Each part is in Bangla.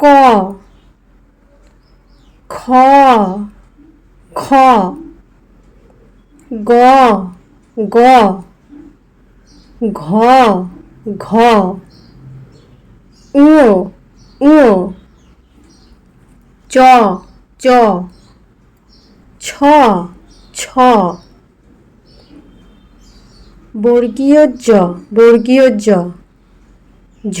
ক খ খ, গ গ, ঘ ঘ উ উ চ চ, ছ ছ, বর্গীয় জ বর্গীয় জ, ঝ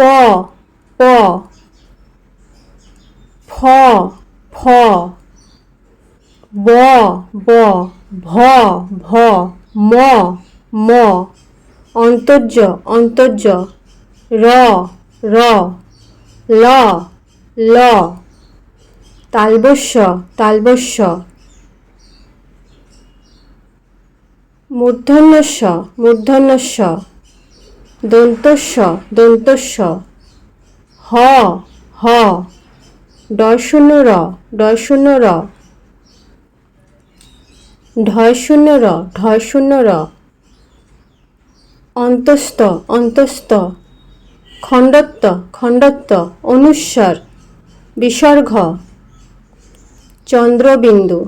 প প, ফ ফ, ব ব, ভ ভ, ম ম, অন্তর্য অন্তর্য, র র, ল ল, তালবস্য তালবস্য, মূর্ধন্যস্য মূর্ধন্যস্য দন্তস্য দন্তস্য হ হ। ডয় র ডয় র ঢয় শূন্য র ঢয় শূন্য র অন্তস্থ অন্তস্থ। খণ্ডত্ব খণ্ডত্ব, অনুস্বর। বিসর্গ চন্দ্রবিন্দু।